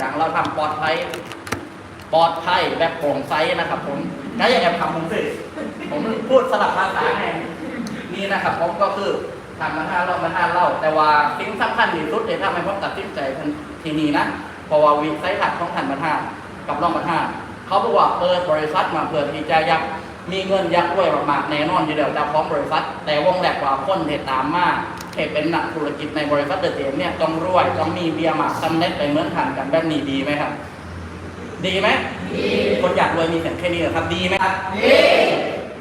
อย่างเราทำปลอดภัยปลอดภัยแบบโปร่งใสนะครับผมก็อย่าแอบทำผมสิผมพูดสลับภาษาไงนี่นะครับผมก็คือทำมาท่าเล่ามาท่าเล่า แต่ว่าสิ่งสำคัญที่สุดเลยถ้าไม่ผมตัดสินใจทีนี้นะเพราะว่าวิสัยทัศน์ของท่านประธากับรองประธาเขาบอกว่าเปิดบริษัทมาเพื่อที่จะอยักมีเงินอยักรวยมากๆแน่นอนอยู่แล้วเจ้าของบริษัท แต่วงแหลกกว่าคนเหตุตามมาก เหตุเป็นนักธุรกิจในบริษัทเดอะเจมเนี่ยต้องรวยต้องมีเบียร์หมากสำเร็จไปเมือนกันกันแบบนี้ดีไหมครับ ดีไหมดีคนอยากรวยมีเสียงแค่นี้เหรอครับ ดีไหมครับดี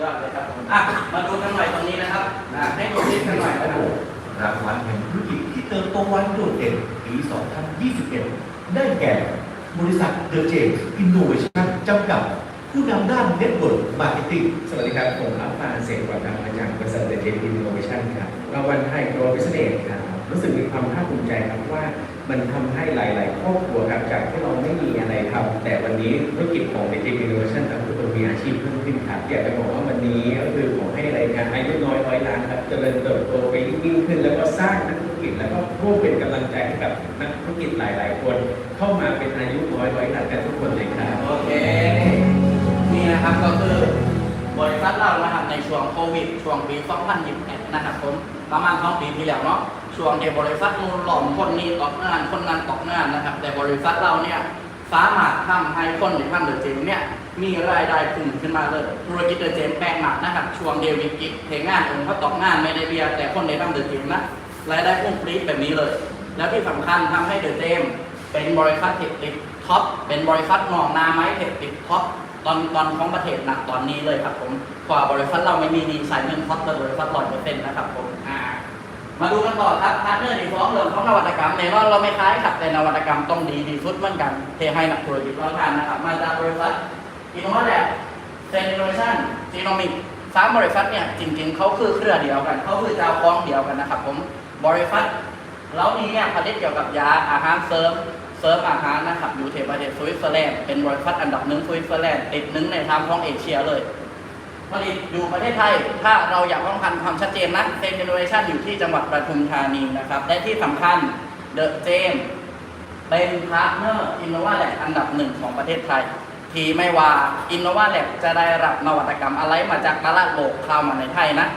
ยอดเลยครับผมอะมาดูกันหน่อยตรงนี้นะครับอะให้ดูคลิปกันหน่อยนะครับรางวัลแห่งธุรกิจที่เติบโตไวโดดเด่นปี 2021 ได้แก่ บริษัทเดอะเจมส์อินโนเวชั่นจำกัด ผู้นำด้านเน็ตเวิร์กมาร์เก็ตติ้งสวัสดีครับ ผมอัฟฟานเสกวัฒน์มาจากบริษัทเดอะเจนอินโนเวชันครับรางวัลไทยโกลบิสเนสครับรู้สึกมีความภาคภูมิใจครับว่ามันทำให้หลาย ๆ ครอบครัวครับจากที่เราไม่มีอะไรทำแต่วันนี้ธุรกิจของเดอะเจนอินโนเวชันทำให้ทุกคนมีอาชีพเพิ่มขึ้นครับอยากจะบอกว่าวันนี้ก็คือขอให้รายการอายุน้อยร้อยล้านครับเจริญเติบโตไปยิ่งขึ้น แล้วก็สร้างนักธุรกิจแล้วก็ร่วมเป็นกำลังใจให้กับนักธุรกิจหลาย ๆ คน เข้ามาเป็นอายุน้อยร้อยล้านกันทุกคนเลยครับโอเค นะครับก็คือบริษัทเรานะครับในช่วงโควิดช่วงปี 2021 นะครับผมประมาณสองปีที่แล้วเนาะช่วงที่บริษัทมูลหลอมคนนี้ตกงานคนนั้นตกงานนะครับ แต่บริษัทเราเนี่ยสามารถทำให้คนที่ทำเดอะเจมเนี่ยมีรายได้พุ่งขึ้นมาเลยธุรกิจเดอะเจมแปลงหนักนะครับ ช่วงเดวิดกิจเทงานองค์เขาตกงานไม่ได้เบียแต่คนที่ทำเดอะเจมนะรายได้พุ่งปรี๊ดแบบนี้เลย แล้วที่สำคัญทำให้เดอะเจมเป็นบริษัทเทคติดท็อปเป็นบริษัทหนองนาไม้เทคติดท็อป อนตอนของประเทศหนักตอนนี้เลยครับผมกว่าบริษัทเราไม่มีดีไซน์เงินท็อปเป็นบริษัทร้อยเปอร์เซ็นต์นะครับผมอ่ามาดูกันต่อครับพาร์ทเนอร์ที่ฟ้องเรื่องของนวัตกรรมในว่าเราไม่คล้ายครับแต่นวัตกรรมต้องดีดีสุดเหมือนกันเทให้นักธุรกิจเราทานนะครับมาจากบริษัทอินโนวาแลบเซนอินโนเวชั่นจีโนมิกสามบริษัทเนี่ยจริงๆเขาคือเครือเดียวกันเขาคือเจ้าของเดียวกันนะครับผมบริษัทแล้วนี้เนี่ยผลิตเกี่ยวกับยาอาหารเสริม เสริมอาหารนะครับอยู่เทประเทศสวิตเซอร์แลนด์เป็นบริษัทอันดับหนึ่งสวิตเซอร์แลนด์ติดหนึ่งในทางของเอเชียเลยผลิตอยู่ประเทศไทย ถ้าเราอยากต้องการความชัดเจนนะเซนอินโนเวชันอยู่ที่จังหวัดปทุมธานีนะครับ และที่สำคัญเดอะเจมเป็นพาร์ทเนอร์อินโนวาแลบอันดับหนึ่งของประเทศไทย ที่ไม่ว่าอินโนวาแลบจะได้รับนวัตกรรมอะไรมาจากตลาดโลกเข้ามาในไทยนะ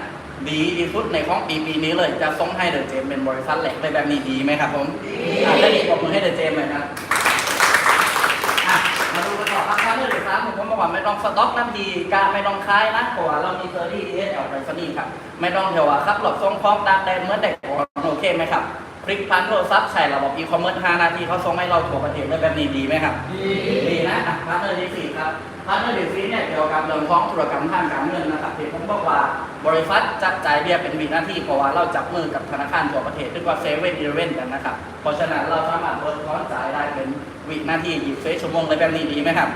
ดีที่สุดในของปีปีนี้เลย จะส่งให้เดอะเจมเป็นบริษัทแหลกได้แบบนี้ดีไหมครับผมดีถ้าดีปรบมือให้เดอะเจมเลยนะอะมาดูกันต่อครับถ้าเรื่องเดือดร้อนผมก็บอกว่าไม่ต้องสต็อกนาทีกะไม่ต้องคายนะเพราะว่าเรามีเซอร์รี่เอสเอลไปสนีครับ ไม่ต้องเถว่าครับหลบส่งพร้อมตากแดดเหมื่อนเด็กโอเคไหมครับพลิกพันโทรศัพท์ใส่ระบบอีคอมเมิร์ซ5นาทีเขาส่งให้เราทั่วประเทศได้แบบนี้ดีไหมครับ ดีดีนะอะพาร์ทเนอร์ที่สี่ครับ พาร์ทเนอร์ที่สี่เนี่ยเกี่ยวกับเรื่องของธุรกรรมทางการเงินนะครับที่ผมบอกว่าบริษัทจับจ่ายเบี้ยเป็นวินาที่เพราะว่าเราจับมือกับธนาคารทั่วประเทศเรียกว่าเซเว่นอีเลเว่นกันนะครับ เพราะฉะนั้นเราสามารถลดร้อนจ่ายได้เป็นวินาทียี่สิบชั่วโมงเลยแบบนี้ดีไหมครับ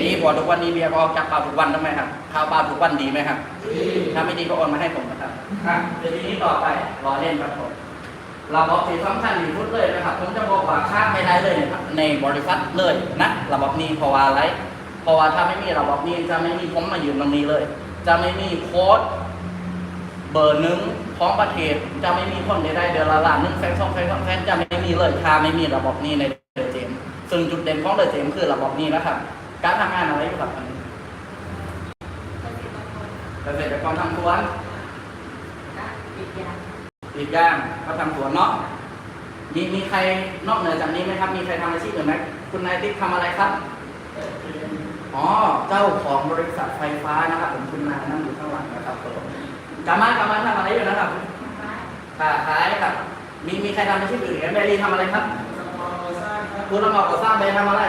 ดีพอทุกวันนี้เบียร์ก็จับเปล่าทุกวันทำไมครับข้าวปลาทุกวันดีไหมครับถ้าไม่ดีก็โอนมาให้ผมนะครับอะเดี๋ยวทีนี้ต่อไปรอเล่นครับผมระบบที่สำคัญที่สุดเลยนะครับผมจะบอกว่าข้ามไม่ได้เลยนะครับในบริษัทเลยนะระบบนี้เพราะว่าอะไร ราะว่าถ้าไม่มีระบบนี้จะไม่มีผมมายืนตรงนี้เลย จะไม่มีโค้ดเบอร์หนึ่งของประเทศจะไม่มีคนใดๆเดือนละล้านหนึ่งแสนสองแสนสามแสนจะไม่มีเลยถ้าไม่มีระบบนี้ในเดอะเจมส์ซึ่งจุดเด่นของเดอะเจมส์คือระบบนี้นะครับการทำงานอะไรอยู่ครับอันนี้เกษตรกรทำสวนอีกอย่างก็ทำสวนเนาะมีมีใครนอกเหนือจากนี้ไหมครับ มีใครทำอาชีพอื่นไหมคุณนายติ๊กทำอะไรครับ อ๋อเจ้าของบริษัทไฟฟ้านะครับผมคุณนายนั่งอยู่ข้างหลังนะครับผมกามากามาทำอะไรอยู่นะครับค้าขายครับ มีมีใครทำอาชีพอื่นอีกไหมแบรีทำอะไรครับคุณละหมอกก่อสร้างแบรีทำอะไร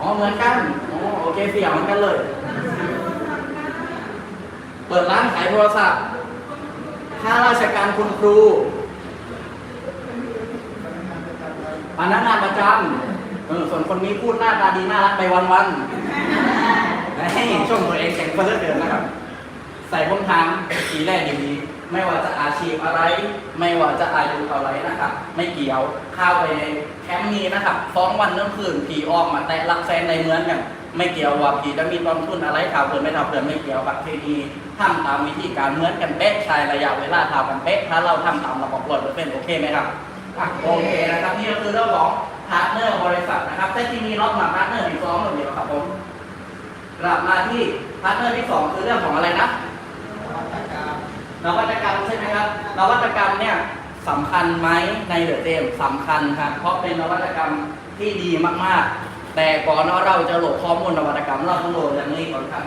อ๋อเหมือนกันอ๋อโอเคเสียงเหมือนกันเลย เปิดร้านขายโทรศัพท์ข้าราชการคุณครูพนักงานประจำ เออส่วนคนนี้พูดหน้าตาดีน่ารักไปวันๆให้ช่วงตัวเองแข่งคนเลือเดือนนะครับ ใส่ผมถามสีแรกดีๆไม่ว่าจะอาชีพอะไร ไม่ว่าจะอายุเท่าไรนะครับ ไม่เกี่ยวเข้าไปในแคมป์นี้นะครับฟ้องวันเรื่องคืนผีออกมาแต่รักแฟนในเมืองกันไม่เกี่ยวว่าผีจะมีต้นทุนอะไรข่าวเกินไม่ทำเกินไม่เกี่ยวกับเทนีทำตามวิธีการเหมือนกันเป๊ะใช้ระยะเวลาเท่ากันเป๊ะถ้าเราทำตามระบบร้อยเปอร์เซ็นโอเคไหมครับอะโอเคนะครับนี่ก็คือเรื่องของ พาร์ทเนอร์บริษัทนะครับแต่ที่มีล็อกมาพาร์ทเนอร์ที่สองเดียวครับผมกลับมาที่พาร์ทเนอร์ที่สองคือเรื่องของอะไรนะนวัตกรรมใช่ไหมครับนวัตกรรมเนี่ยสำคัญไหมในเดอะเจมสำคัญครับเพราะเป็นนวัตกรรมที่ดีมากๆ แต่ก่อนเราจะโหลดข้อมูลนวัตกรรมเราต้องโหลดเรื่องนี้ก่อนครับ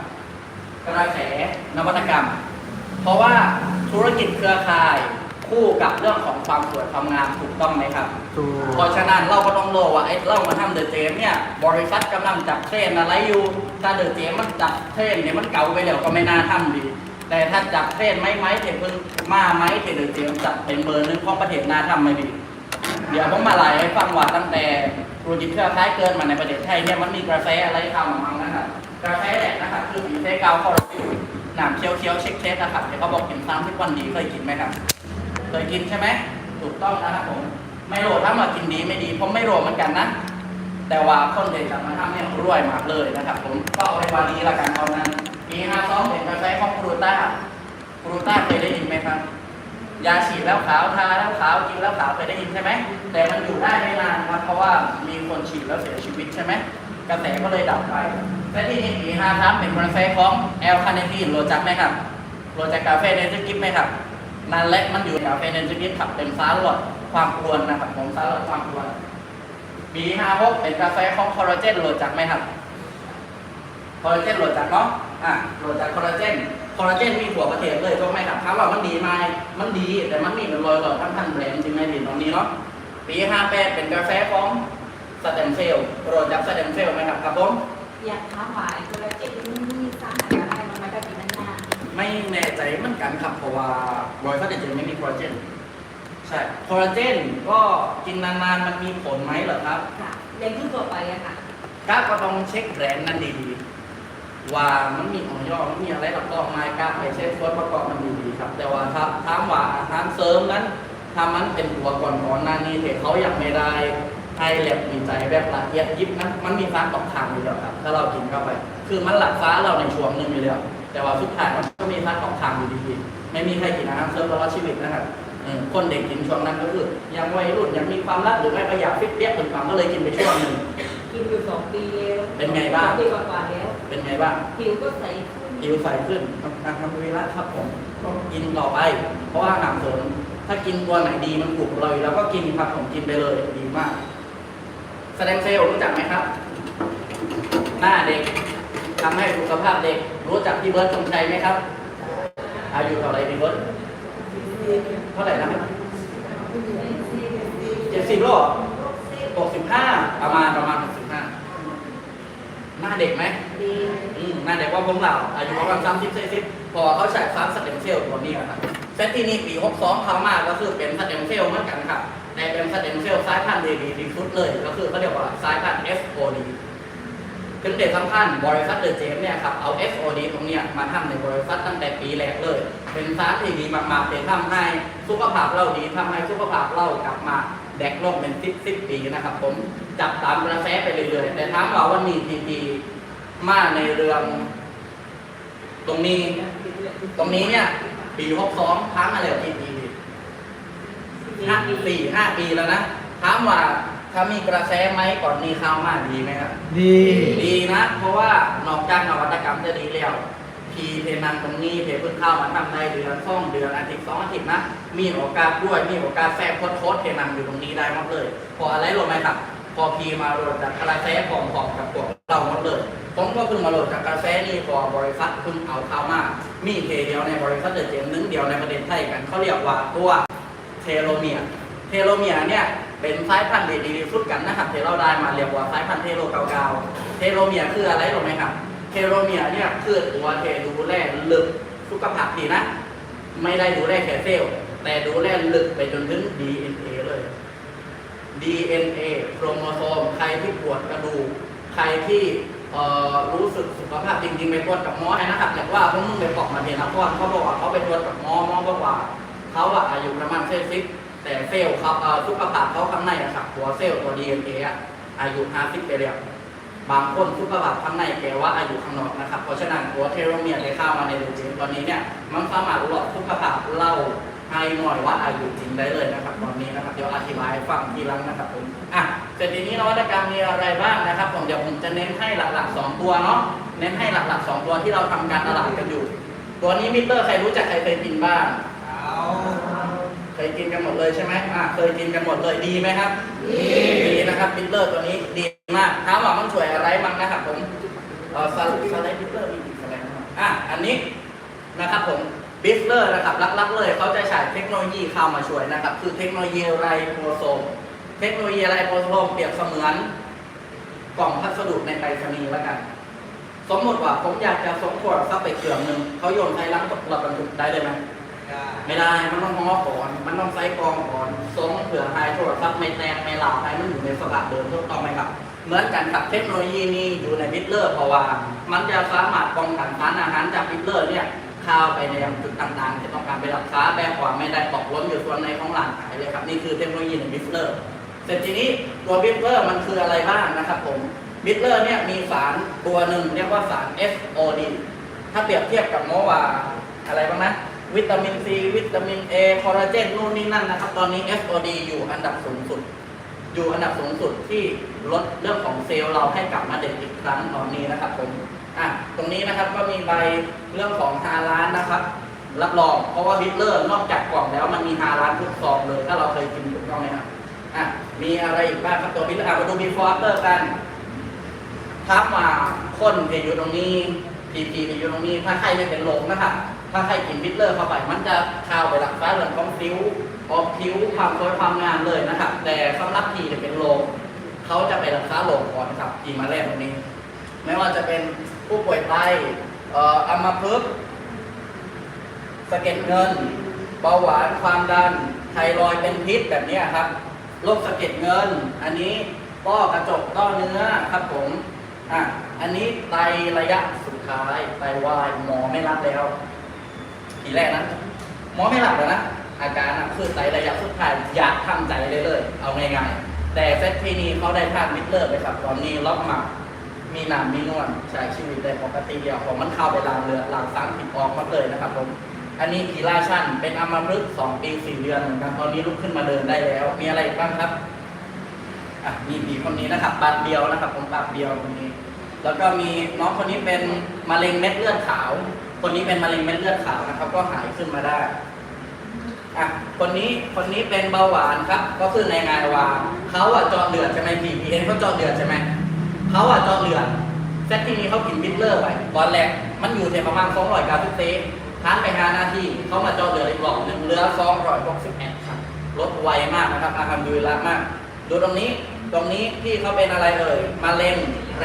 กระแสนวัตกรรม เพราะว่าธุรกิจเครือข่าย คู่กับเรื่องของความสวยความงามถูกต้องไหมครับ ถูกเพราะฉะนั้นเราก็ต้องรู้ว่าไอ้เรามาทำเดอะเจมเนี่ยบริษัทกำลังจับเทรนอะไรอยู่ ถ้าเดอะเจมมันจับเทรนเนี่ยมันเก่าไปแล้วก็ไม่น่าทำดี แต่ถ้าจับเทรนไหมไหมเทเพิ่งมาไหมเทเดอะเจมจับเป็นเบอร์หนึงของประเทศน่าทำไม่ดี เดี๋ยวผมมาไล่ให้ฟังว่าตั้งแต่ธุรกิจเครือข่ายเกินมาในประเทศไทยเนี่ยมันมีกระแสอะไรทำออกมานะครับกระแสแรกนะครับคือผีเส้เกาคอร์ฟิวหนามเคี้ยวเคี้ยวๆเช็คเช็คนะครับที่เขาบอกกินซ้ำทุกวันดีเคยกินไหมครับ เคยกินใช่ไหมถูกต้องนะครับผมไม่โรถ้ามากินดีไม่ดีผมไม่โรเหมือนกันนะ แต่ว่าคนเด็กกลับมาทำเนี่ยรวยมากเลยนะครับ ผมก็เอาไว้วันนี้ละกันเอานั้นปีห้าสองเป็นกระแสของกรูต้ากรูต้าเคยได้ยินไหมครับยาฉีดแล้วขาวทาแล้วขาวกินแล้วขาวเคยได้ยินใช่ไหมแต่มันอยู่ได้ไม่นานครับเพราะว่ามีคนฉีดแล้วเสียชีวิตใช่ไหมกระแสก็เลยดับไปและที่นี่ปีห้าครับเป็นกระแสของแอลคาเนทีนโรจักไหมครับโรจักกาแฟเนเจอร์กิฟไหมครับ นั่นแหละมันอยู่ในกาแฟเนเจอร์กิฟขับเป็นสารลดความกวนนะครับผมสารลดความกวนปีห้าหกเป็นกาแฟของคอลลาเจนโรจักไหมครับคอลลาเจนโหลดจากเนาะอะโหลดจากคอลลาเจนคอลลาเจนมีหัวประเทศเลยก็ไม่ครับถามว่ามันดีไหมมันดี แต่มันมีเป็นรอยหลอดทั้งพันแบรนด์จริงไหมดีตรงนี้เนาะปี58 เป็นกาแฟของสเต็มเซลล์โหลดจากสเต็มเซลล์ไหมครับครับผมอยากถามว่าไอ้ตัวเจ็บที่มัน ไม่แน่ใจเหมือนกันครับเพราะว่าบอยเขาเดจไม่มีคอลลาเจนใช่คอลลาเจนก็กินนานๆมันมีผลไหมเหรอครับ ค่ะเรียนที่ตัวไปอะค่ะก้าก็ต้องเช็คแบรนด์นั้นดีๆ ว่ามันมีของย่อมันมีอะไรรับรองไหมก้าไปเช็คส่วนประกอบมันดีๆครับ แต่ว่าถ้าถามว่าอาหารเสริมนั้นถ้ามันเป็นตัวก่อนก่อนๆหน้านี้เทเขาอยากไม่ได้ให้แลบวิจัยแบบละเอียดยิบนะมันมีสารตกค้างอยู่แล้วครับ ถ้าเรากินเข้าไป คือมันหลักฟ้าเราในช่วงหนึ่งอยู่แล้ว แต่ว่าสุดท้ายมันก็มีสารตกค้างอยู่ดีๆไม่มีใครกินอาหารเสริมตลอดชีวิตนะครับเออคนเด็กกินช่วงนั้นก็คือยังวัยรุ่นยังมีความรักหรือไม่ก็อยากฟิตเปี้ยถึงความก็เลยกินไปช่วงหนึ่งกินอยู่สองปีแล้วเป็นไงบ้างสอปีกว่าๆแล้ว เป็นไงบ้างผิวก็ใสขึ้นผิวใสขึ้นการทำเวลาครับผมก็กินต่อไป เพราะว่าอาหารเสริมถ้ากินตัวไหนดีมันปลุกเราอยู่แล้วก็กินครับผมกินไปเลยดีมาก แสดงเซลล์รู้จักไหมครับ หน้าเด็กทำให้สุขภาพเด็ก รู้จักพี่เบิร์ดธงชัยไหมครับ อายุเท่าไหรพี่เบิร์ดเท่าไหร่นะครับเจ็ดสิบโลหกสิบห้าประมาณประมาณหกสิบห้าหน้าเด็กไหมดีอืมน่าเด็กว่าพวกเรา อายุประมาณสามสิบสี่สิบพอเขาใช้ฟาร์มสเต็มเซลล์ตัวนี้นะครับเซตที่นี่ปีหกสองเขามาก็คือเป็นสเต็มเซลล์เหมือนกันครับแต่เป็นสเต็มเซลล์สายพันธุ์ดีดีที่สุดเลย ก็คือเขาเรียกว่าสายพันธุ์ FOD ถึงเด็กสำคัญบริษัทเดอะเจมเนี่ยครับเอา FOD ตรงเนี้ยมาทำในบริษัทตั้งแต่ปีแรกเลย เป็นสารที่ดีมากๆเป็นทำให้สุขภาพเราดีทำให้สุขภาพเรากลับมาแดกโลกเป็นสิบสิบปีนะครับ ผมจับตามกระแสไปเรื่อยๆแต่ถามว่าวันนี้ทีพีมาในเรื่อง ตรงนี้ ตรงนี้เนี่ย ปีหกสองค้างมาแล้วกี่ปีห้าสี่ห้าปีแล้วนะถามว่า ถ้ามีกระแสไหมก่อนนี้เข้ามาดีไหมครับ ดีดีนะ เพราะว่านอกจากนวัตกรรมจะดีแล้วพีเทนังตรงนี้เพเพิ่งเข้ามาทำได้เดือนสองเดือนอาทิตย์สองอาทิตย์นะ มีโอกาสด้วยมีโอกาสแทรกโค้ดๆเทนังอยู่ตรงนี้ได้หมดเลย พออะไรรู้ไหมครับ พอพีมาโหลดจากกระแสของของกับพวกเราหมดเลยผมก็เพิ่งมาโหลดจากกระแสนี่พอบริษัทเพิ่งเอาเข้ามามีเคเดียวในบริษัทเดอะเจมหนึ่งเดียวในประเทศไทยกันเขาเรียกว่าตัวเทโลเมียร์เทโลเมียร์เนี่ย เป็นสายพันธุ์ดีๆสุดกันนะครับที่เราได้มาเรียกว่าสายพันธุ์เทโลเกาๆเทโลเมียคืออะไรรู้ไหมครับเทโลเมียเนี่ยคือตัวเทดูแลลึกสุขภาพดีนะ ไม่ได้ดูแลแค่เซลล์แต่ดูแลลึกไปจนถึง DNA เลย DNA โครโมโซม ใครที่ปวดกระดูก ใครที่รู้สึกสุขภาพจริงๆ ไปตรวจกับหมอนะครับอย่างว่าพวกมึงไปบอกมาเทนครเขาบอกว่าเขาไปตรวจกับหมอหมอบอกว่าเขาอะอายุประมาณเซลซิบ แต่เซลล์เขาเอ่อสุขภาพเขาข้างในอะครับตัวเซลล์ตัว DNA อะอายุ50ไปแล้วบางคนสุขภาพข้างในแปลว่าอายุข้างนอกนะครับเพราะฉะนั้นตัวเทโลเมียร์ที่เข้ามาในเดจินตอนนี้เนี่ยมันสามารถหลอกสุขภาพเล่าให้หน่อยว่าอายุจริงได้เลยนะครับตอนนี้นะครับเดี๋ยวอธิบายฟังทีหลังนะครับผมอะเสร็จทีนี้นวัตกรรมมีอะไรบ้างนะครับผมเดี๋ยวผมจะเน้นให้หลักๆสองตัวเนาะเน้นให้หลักๆสองตัวที่เราทำการตลาดกันอยู่ ตัวนี้มิเตอร์ใครรู้จักใครเคยกินบ้าง เคยกินกันหมดเลยใช่ไหมอ่าเคยกินกันหมดเลยดีไหมครับดีนะครับมิเตอร์ตัวนี้ดีมากถามว่ามันช่วยอะไรบ้างนะครับผมเออสไลด์สไลด์มิเตอร์มีกี่สไลด์นะครับอะอันนี้นะครับผมบิฟเลอร์นะครับลักๆเลยเขาจะใช้เทคโนโลยีเข้ามาช่วยนะครับ คือเทคโนโลยีไรโบโซมเทคโนโลยีไรโบโซมเปรียบเสมือนกล่องพัสดุในไปรษณีย์แล้วกัน สมมติว่าผมอยากจะส่งโทรศัพท์ไปเครื่องหนึ่งเขาโยนไปล้างรถบรรทุกได้เลยไหม ไม่ได้ มันต้องง้อก่อน มันต้องไซส์กองก่อนสงเผื่อให้โทรศัพท์ไม่แตกไม่หลาให้มันอยู่ในสภาพเดิมถูกต้องไหมครับ เหมือนกันกับเทคโนโลยีนี้อยู่ในบิตเลอร์เพราะว่า มันจะสามารถป้องกันสารอาหารจากบิตเลอร์เนี่ยเข้าไปในยังจุดต่างๆที่ต้องการไปรักษาแบบว่าไม่ได้ตกล้นอยู่ส่วนในของร่างกายเลยครับ นี่คือเทคโนโลยีในบิตเลอร์เสร็จทีนี้ตัวบิตเลอร์มันคืออะไรบ้างนะครับผมบิตเลอร์เนี่ยมีสารตัวหนึ่งเรียกว่าสาร SOD ถ้าเปรียบเทียบกับโมวาอะไรบ้างนะ วิตามินซีวิตามินเอคอลลาเจนนู่นนี่นั่นนะครับ ตอนนี้ SOD อยู่อันดับสูงสุด อยู่อันดับสูงสุดที่ลดเรื่องของเซลล์เราให้กลับมาเด็กอีกครั้งตอนนี้นะครับผมอะตรงนี้นะครับก็มีใบเรื่องของฮาล้านนะครับ รับรองเพราะว่าบิตเลอร์นอกจากกล่องแล้วมันมีฮาล้านทุกซองเลย ถ้าเราเคยกินถูกต้องไหมครับอะมีอะไรอีกบ้างครับตัวบิลอะมาดู before after กันทับมาคนที่อยู่ตรงนี้พีพีที่อยู่ตรงนี้ถ้าใครไม่เป็นลมนะครับ ถ้าใครกินบิทเลอร์เข้าไป มันจะข่าวไปหลักฟ้าเรื่องของฟิวออกผิวความสวยความงามเลยนะครับ แต่สำหรับทีที่เป็นลมเขาจะไปรักษาโรคก่อนครับทีมาแรกตรงนี้ ไม่ว่าจะเป็นผู้ป่วยไตเอ่ออัมพฤกษ์สะเก็ดเงิน เบาหวานความดันไทรอยเป็นพิษแบบนี้ครับโรคสะเก็ดเงิน อันนี้ต้อกระจกต้อเนื้อครับผมอะอันนี้ไตระยะสุดท้ายไตวายหมอไม่รับแล้ว ทีแรกนะหมอไม่รับแล้วนะอาการนะคือไตระยะสุดท้ายอยากทำใจเลยเลยเอาง่ายๆแต่เซตที่นี้เขาได้ทานมิดเลอร์ไปครับตอนนี้ล็อกหมักมีน้ำมีนวลใช้ชีวิตได้ปกติเดียวของมันเข้าไปลางเลือดล้างสารผิดออกมาเลยนะครับผมอันนี้กีฬาชั่นเป็นอัมพฤกษ์สองปีสี่เดือนเหมือนกันตอนนี้ลุกขึ้นมาเดินได้แล้ว มีอะไรอีกบ้างครับอะมีผีคนนี้นะครับบาดเดียวนะครับผมบาดเดียวคนนี้ แล้วก็มีน้องคนนี้เป็นมะเร็งเม็ดเลือดขาว คนนี้เป็นมะเร็งเม็ดเลือดขาวนะครับ ก็หายขึ้นมาได้อะคนนี้คนนี้เป็นเบาหวานครับ ก็คือในงานว่าเขาอะเจาะเลือดใช่ไหมพีพีเอ็นเขาเจาะเลือดใช่ไหมเขาอะเจาะเลือดเซตที่นี้เขากินบิทเลอร์ไปตอนแรกมันอยู่เที่ประมาณ200กรัมเตทานไป5นาทีเขามาเจาะเลือดอีกรอบหนึ่งเหลือ261ครับลดไวมากนะครับอาการดูแลมาก ดูตรงนี้ตรงนี้ที่เขาเป็นอะไรเอ่ยมะเร็ง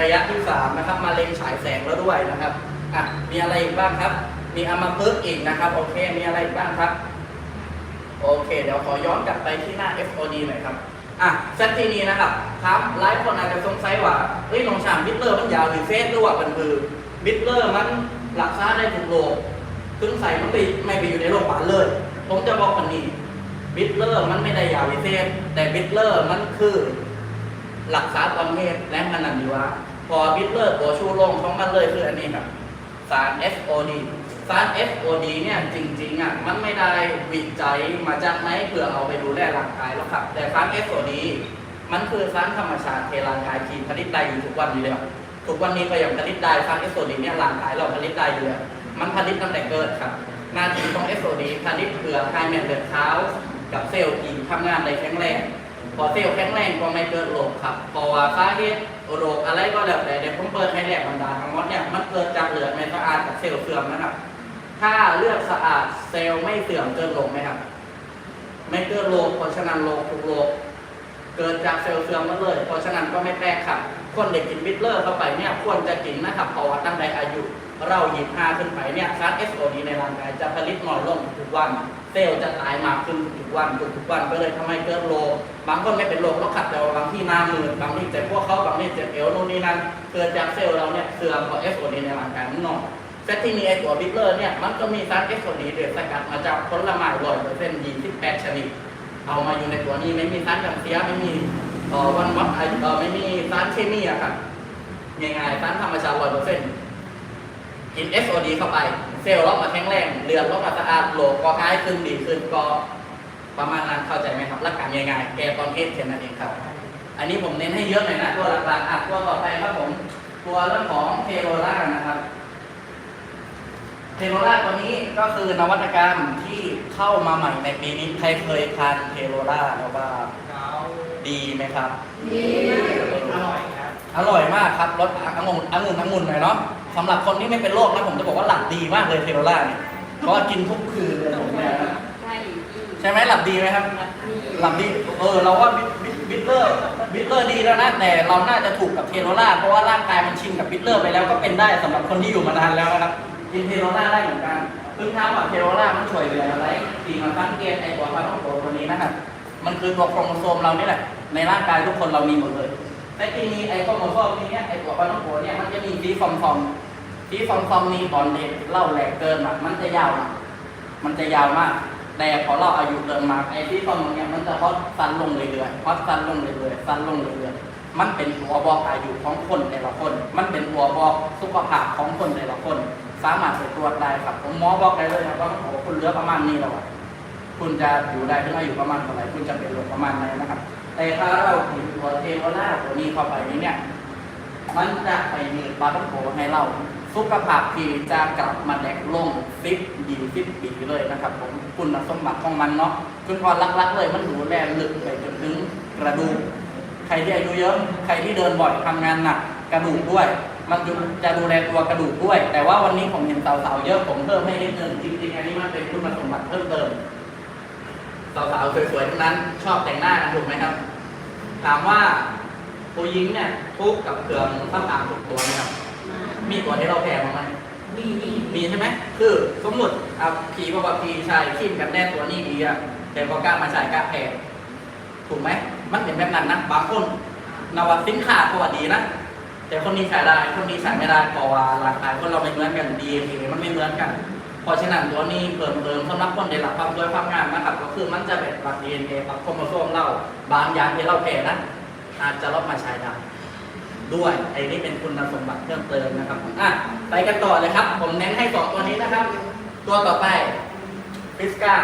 ระยะที่สามนะครับมะเร็งฉายแสงแล้วด้วยนะครับ อะมีอะไรอีกบ้างครับ มีอัมาพฤกษ์อีกนะครับ โอเค มีอะไรอีกบ้างครับ โอเค เดี๋ยวขอย้อนกลับไปที่หน้า FOD หน่อยครับ อะเซตที่นี้นะครับ ครับ หลายคนอาจจะสงสัยว่า เฮ้ยน้องชามบิตเลอร์มันยาวหรือเฟสหรือว่ามันคือบิตเลอร์มันรักษาได้ทุกโรคถึงใส่มันไปไม่ไปอยู่ในโรงพยาบาลเลย ผมจะบอกวันนี้บิตเลอร์มันไม่ได้ยาววิเศษ แต่บิตเลอร์มันคือรักษาตอนเพศและขนาดนี้ว่าพอบิตเลอร์ตัวชูโรงของมันเลยคืออันนี้ครับ สาร FOD สาร FOD เนี่ยจริงๆอะมันไม่ได้วิจัยมาจากไหนเพื่อเอาไปดูแลร่างกายแล้วครับ แต่สาร FOD มันคือสารธรรมชาติเที่ร่างกายขีดผลิตได้อยู่ทุกวันนี้เลยทุกวันนี้ก็ยังผลิตได้สาร FOD เนี่ยร่างกายเราผลิตได้อยู่แล้วมันผลิตตั้งแต่เกิดครับหน้าที่ของ FOD ผลิตเพื่อให้แม่เลือดขาวกับเซลล์ที่ทำงานได้แข็งแรงพอเซลล์แข็งแรงก็ไม่เกิดโรคครับเพราะว่าสาเหตุ โรคอะไรก็แล้วแต่เดี๋ยวผมเปิดให้แหลกบรรดาทั้งหมดเนี่ยมันเกิดจากเหลือดไม่สะอาดกับเซลล์เสื่อมนะครับ ถ้าเลือดสะอาดเซลล์ไม่เสื่อมเกิดโรคไหมครับ ไม่เกิดโรคเพราะฉะนั้นโรคทุกโรคเกิดจากเซลล์เสื่อมมาเลย เพราะฉะนั้นก็ไม่แปลกครับคนเด็กกินบิตเลอร์เข้าไปเนี่ยควรจะกินนะครับเพราะว่าตั้งแต่อายุ เราหยิบห้าขึ้นไปเนี่ยสาร SOD ในร่างกายจะผลิตน้อยลงทุกวัน เซลล์จะตายมากขึ้นทุกวันทุกวันก็เลยทำให้เกิดโรคบางคนไม่เป็นโรคแล้วขัดแต่ว่าบางที่หน้ามืดบางที่เจ็บพวกเขาบางที่เจ็บเอวโน่นนี่นั่นเกิดจากเซลล์เราเนี่ยเสื่อมเพราะ SOD ในร่างกายมันน้อยเซตที่มีไอตัวบิทเลอร์เนี่ยมันก็มีสาร SOD เดือดสกัดมาจากผลไม้ร้อยเปอร์เซ็นต์ยี่สิบแปดชนิดเอามาอยู่ในตัวนี้ไม่มีสารกันเสียไม่มีอวันวัดไอเอ่อไม่มีสารเคมีอะครับง่ายๆสารธรรมชาติร้อยเปอร์เซ็นต์ กิน SOD เข้าไป เซลล์ล็อกมาแข็งแรงเลือดล็อกมาสะอาดโหลก็หายขึ้นดีขึ้นก็ประมาณนั้นเข้าใจไหมครับหลักการง่ายๆแก้ตอนเอสแค่นั้นเองครับ อันนี้ผมเน้นให้เยอะหน่อยนะตัวหลักๆอะตัวต่อไปครับผมตัวเรื่องของเทโรล่านะครับเทโรล่าตัวนี้ก็คือนวัตกรรมที่เข้ามาใหม่ในปีนี้ใครเคยทานเทโรล่าแล้วว่าดีไหมครับอร่อยครับ อร่อยมากครับรสองุ่นองุ่นองุ่นหน่อยเนาะ สำหรับคนที่ไม่เป็นโรคนะผมจะบอกว่าหลับดีมากเลยเทโรล่าเนี่ยเพราะว่ากินทุกคืนเลยผมเนี่ยนะใช่ใช่ไหมหลับดีไหมครับ หลับดีเออเราว่าบิทบิทเลอร์บิทเลอร์ดีแล้วนะแต่เราน่าจะถูกกับเทโรล่าเพราะว่าร่างกายมันชินกับบิทเลอร์ไปแล้วก็เป็นได้สำหรับคนที่อยู่มานานแล้วนะครับกินเทโรล่าได้เหมือนกันซึ่งถามว่าเทโรล่ามันช่วยเหลืออะไรสีมันตั้งเกณฑ์ไอตัวพาราโตัวนี้นะครับมันคือตัวโครโมโซมเรานี่แหละในร่างกายทุกคนเรามีหมดเลยแต่ทีนี้ไอ้โครโมโซมนี้เนี่ยไอ้ตัวปาน้องโกเนี่ยมันจะมีฟีฟอมฟ อมฟีฟอมฟอมนี่ตอนเด็กเล่าแหลกเกินอะมันจะยาวอะมันจะยาวมาก แต่พอเราอายุเดินมมากไอ้ฟีฟอมเนี่ยมันจะฮอตสั้นลงเรื่อยๆฮอตสั้นลงเรื่อยๆสั้นลงเรื่อยๆมันเป็นตัวบอกอายุของคนแต่ละคน มันเป็นตัวบอกสุขภาพของคนแต่ละคน สามารถไปตรวจได้ครับผมหมอบอกได้เลยครับว่าโอ้คุณเหลือประมาณนี้แล้วอะคุณจะอยู่ได้ถึงอายุประมาณเท่าไหร่คุณจะเป็นโรคประมาณไหนนะครับ แต่ถ้าเรากินตัวเทโรล่าตัวนี้เข้าไปนี้เนี่ย มันจะไปมีปลาต้องโกให้เรา สุขภาพีจะกลับมาแดกลงฟิตดีฟิตปีเลยนะครับผมคุณสมบัติของมันเนาะคุณพอลักๆเลยมันดูแลลึกไปจนถึงกระดูกใครที่อายุเยอะใครที่เดินบ่อยทำงานหนักกระดูกด้วย มันจะดูแลตัวกระดูกด้วย แต่ว่าวันนี้ผมเห็นสาวๆเยอะผมเพิ่มให้นิดนึงจริงๆอันนี้มันเป็นคุณสมบัติเพิ่มเติมสาวๆสวยๆทั้งนั้นชอบแต่งหน้ากันถูกไหมครับ ถามว่าผู้หญิงเนี่ยทุกกับเครื่องสำอางทุกตัวไหมครับ มีตัวที่เราแพ้บ้างไหมมีมีมีใช่ไหมคือสมมติเอาผีบอกว่าผีชายขิ้นกันแน่ตัวนี้ดีอะแต่พอกล้ามาใช้กล้าแพ้ถูกไหมมันเป็นแบบนั้นนะบางคนนวัตสินค้าก็ว่าดีนะแต่คนนี้ใช้ได้คนนี้ใช้ไม่ได้เพราะว่าร่างกายคนเราไม่เหมือนกันดีเอมันไม่เหมือนกันเพราะฉะนั้นตัวนี้เพิ่มเติมสำหรับคนได้รับความด้วยความงามนะครับก็คือมันจะเป็นปรับดีเอ็นเอปรับโครโมโซมเราบางอย่างที่เราแพ้นะอาจจะลดมาใช้ได้ ด้วยไอ้นี่เป็นคุณสมบัติเพิ่มเติมนะครับอะไปกันต่อเลยครับ ผมเน้นให้สองตัวนี้นะครับ ตัวต่อไปฟิสกา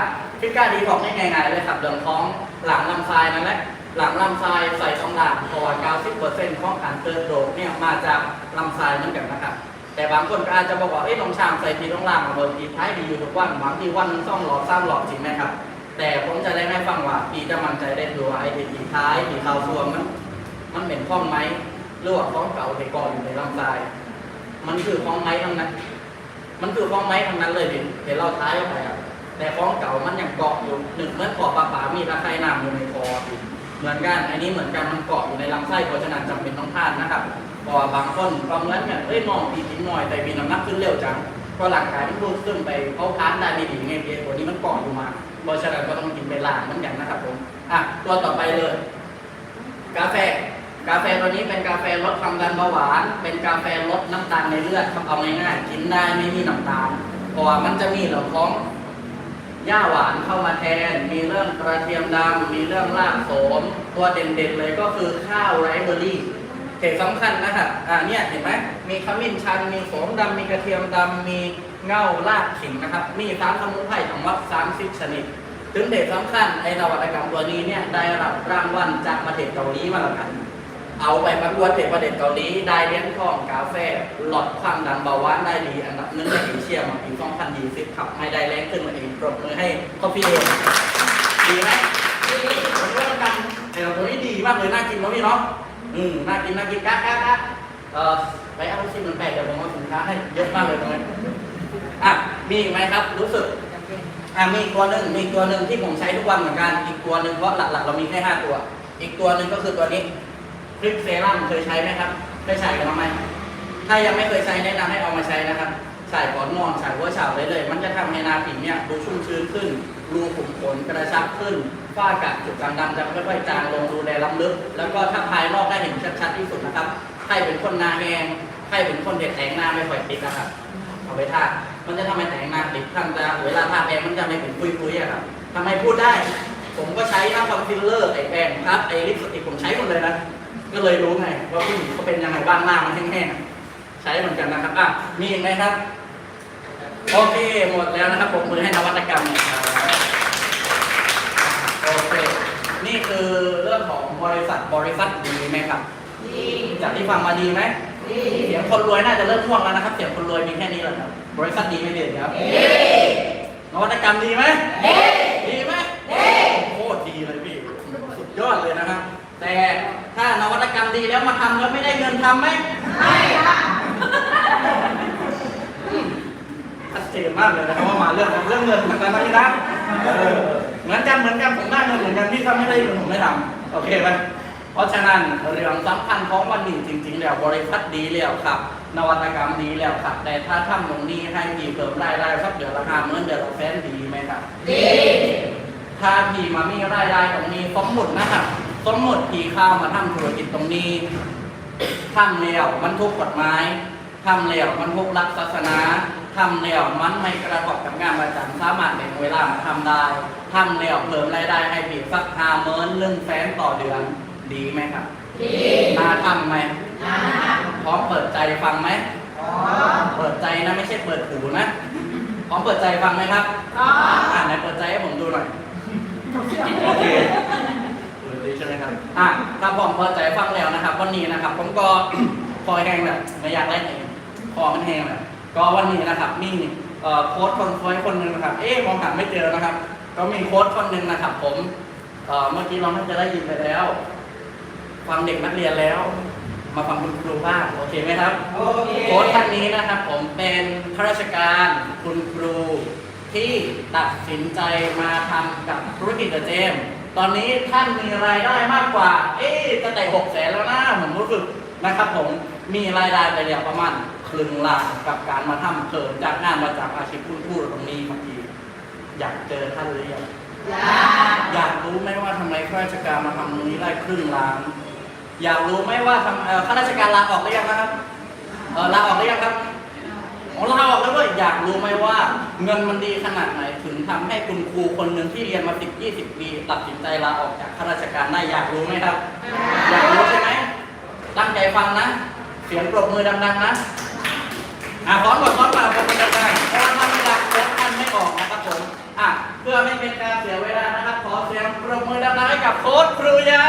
ฟิสกาดีของง่ายๆเลยครับเรื่องของหลังลำไส้นั่นแหละหลังลำไส้ใส่สองหลังเพราะว่า90%ของการเติบโตเนี่ยมาจากลำไส้เหมือนกันนะครับแต่บางคนก็อาจจะบอกว่าเอ้ยลงชามใส่พีต้องล่างมาเบอร์พีท้ายดีอยู่ทุกวันบางทีวันนึงซ่องหลอดสามหลอดจริงไหมครับ แต่ผมจะได้ให้ฟังว่าพีจะมั่นใจได้ดูว่าไอ้พีท้ายพีขาวซวมมันมันเป็นข้องไหม หรือว่าข้องเก่าที่ก่ออยู่ในลำไส้มันคือของไม้ทั้งนั้น มันคือของไม้ทั้งนั้นเลยดิเห็นเราท้ายออกไปอะแต่ของเก่ามันยังเกาะอยู่หนึ่งเหมื่อนขอบปลาปามีตะไคร่น้ำอยู่ในคอเหมือนกัน อันนี้เหมือนกันมันเกาะอยู่ในลำไส้เพราะฉะนั้นจำเป็นต้องทานนะครับเพราะบางคนก็เหมือนกันเอ้ยมองปีกินหน่อยแต่มีน้ำหนักขึ้นเร็วจังก็หลังกายมันรูดขึ้นไปเขาทานได้ไม่ดีไงเพียตัวนี้มันเกาะอยู่มาเพราะฉะนั้นก็ต้องกินเวลาเหมือนกันนะครับผมอะตัวต่อไปเลย กาแฟ กาแฟตัวนี้เป็นกาแฟลดความดันเบาหวาน เป็นกาแฟลดน้ำตาลในเลือดเอาง่ายๆกินได้ไม่มีน้ำตาลเพราะว่ามันจะมีเรื่องของหญ้าหวานเข้ามาแทน มีเรื่องกระเทียมดำมีเรื่องรากโสม ตัวเด่นๆเลยก็คือข้าวไรเบอร์รี่เหตุสำคัญนะครับอ่าเนี่ยเห็นไหมมีขมิ้นชัน มีโสมดำมีกระเทียมดำมีเง่ารากขิงนะครับ มีสารสมุนไพรทั้งหมด30ชนิด ถึงเด็กสำคัญไอ้นวัตกรรมตัวนี้เนี่ยได้รับรางวัลจากประเทศเกาหลีมาแล้วกัน เอาไปประกวดเทศประเทศเกาหลีได้เหรียญทองกาแฟหลอดความดันเบาหวานได้ดีอันดับหนึ่งในเอเชียมาปี2020ครับไม่ได้แรงขึ้นมาเองปรบมือให้คอฟฟี่เดย์ดีไหมดีผมว่ากันแต่ตัวนี้ดีมากเลยน่ากินเนาะพี่เนาะอืมน่ากินน่ากินกะกะกะเอ่อไปเอาชิ้นมันแปดเดี๋ยวผมเอาสินค้าให้เยอะมากเลยตรงนี้อะมีอีกไหมครับ รู้สึกอ่ามีอีกตัวหนึ่งมีอีกตัวหนึ่งที่ผมใช้ทุกวันเหมือนกันอีกตัวหนึ่งเพราะหลักๆเรามีแค่ห้าตัว อีกตัวหนึ่งก็คือตัวนี้ คลิปเซรั่มเคยใช้ไหมครับ เคยใช้กันบ้างไหมถ้ายังไม่เคยใช้แนะนำให้เอามาใช้นะครับ ใส่ก่อนนอนใส่หัวเฉาได้เลย มันจะทำให้หนาผิวเนี่ยดูชุ่มชื้นขึ้น รูขุมขนกระชับขึ้นฝ้ากระจุดด่างดำจะค่อยๆจางลงดูแลล้ำลึก แล้วก็ถ้าภายนอกได้เห็นชัดๆที่สุดนะครับ ใครเป็นคนหนาแห้งใครเป็นคนเด็ดแสงหน้าไม่ค่อยติดนะครับ เอาไปทามันจะทำให้แต่งหน้าติดทำจะเวลาทาแปรงมันจะไม่เป็นปุยๆอะครับทำไมพูดได้ ผมก็ใช้ทั้งคอนซีลเลอร์ไอแปรงครับไอลิปสติกผมใช้หมดเลยนะ ก็เลยรู้ไงว่าผู้หญิงเขาเป็นยังไงบ้างหน้ามันแห้งๆใช้เหมือนกันนะครับอะมีอีกไหมครับโอเคหมดแล้วนะครับผมมือให้นวัตกรรมหน่อยครับโอเคนี่นี่คือเรื่องของบริษัทบริษัทดีไหมครับดีจากที่ฟังมาดีไหมดีเสียงคนรวยน่าจะเริ่มท่วงแล้วนะครับเสียงคนรวยมีแค่นี้แหละครับบริษัทดีไม่ดีครับดีนวัตกรรมดีไหมดีดีไหมโคตรดีเลยพี่สุดยอดเลยนะครับ แต่ถ้านวัตกรรมดีแล้วมาทำแล้วไม่ได้เงินทำไหมไม่ค่ะชัดเจนมากเลยนะครับว่ามาเรื่องเรื่องเงินทางการนี้นะเออเหมือนกันเหมือนกันผมได้เงินเหมือนกันพี่ถ้าไม่ได้เงินผมไม่ทำโอเคไหมเพราะฉะนั้นเรื่องสำคัญของวันนี้จริง ๆ แล้วบริษัทดีแล้วครับ นวัตกรรมดีแล้วครับ แต่ถ้าทำตรงนี้ให้พี่เพิ่มรายได้สักเดือนละห้าหมื่นเดือนละแสนดีไหมครับดีถ้าพี่มามีรายได้ตรงนี้สมมตินะครับ สมมติพี่เข้ามาทำธุรกิจตรงนี้ทำแล้วมันถูกกฎหมายทำแล้วมันถูกหลักศาสนาทำแล้วมันไม่กระทบกับงานประจำสามารถแบ่งเวลามาทำได้ทำแล้วเพิ่มรายได้ให้พี่สักห้าหมื่นเรื่องแสนต่อเดือนดีไหมครับดีน่าทำไหมนะพร้อมเปิดใจฟังไหมอ๋อเปิดใจนะไม่ใช่เปิดหูนะพร้อมเปิดใจฟังไหมครับอ๋ออ่าไหนเปิดใจให้ผมดูหน่อยโอเคเปิดดี ใช่ไหมครับอะถ้าผมเปิดใจฟังแล้วนะครับ วันนี้นะครับ ผมก็ คอแห้งแบบไม่อยากเล่นเองคอมันแห้งแบบก็วันนี้นะครับมีเอ่อโค้ชคนสวยคนหนึ่งนะครับ เอ๊ะมองหาไม่เจอนะครับ ก็มีโค้ชคนหนึ่งนะครับ ผมเอ่อเมื่อกี้เราน่าจะได้ยินไปแล้วฟังเด็กนักเรียนแล้ว มาฟังคุณครูบ้างโอเคไหมครับโอเคโค้ชท่านนี้นะครับ ผมเป็นข้าราชการคุณครูที่ตัดสินใจมาทำกับธุรกิจเดอะเจมส์ ตอนนี้ท่านมีรายได้มากกว่า เอ๊ะจะแต่หกแสนแล้วนะผมรู้สึกนะครับ ผมมีรายได้ไปแล้วประมาณครึ่งล้านกับการมาทำเพิ่มจากงานมาจากอาชีพคุณครูตรงนี้เมื่อกี้อยากเจอท่านหรือยังอยากอยากรู้ไหมว่าทำไมข้าราชการมาทำตรงนี้ได้ครึ่งล้าน อยากรู้ไหมว่าทำเอ่อข้าราชการลาออกหรือยังนะครับเออลาออกหรือยังครับ อ๋อลาออกแล้วเว้ยอยากรู้ไหมว่า เงินมันดีขนาดไหนถึงทำให้คุณครูคนหนึ่งที่เรียนมา10 20ปีตัดสินใจลาออกจากข้าราชการได้อยากรู้ไหมครับ อยากรู้ใช่ไหมตั้งใจฟังนะ เสียงปรบมือดังๆนะอะพร้อมก่อนพร้อมก่อนปรบมือดังๆเพราะว่าถ้าไม่ดังเสียงท่านไม่ออกนะครับผมอะเพื่อไม่เป็นการเสียเวลานะครับขอเสียงปรบมือดังๆให้กับโค้ชครูยา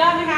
ยอดนะคะ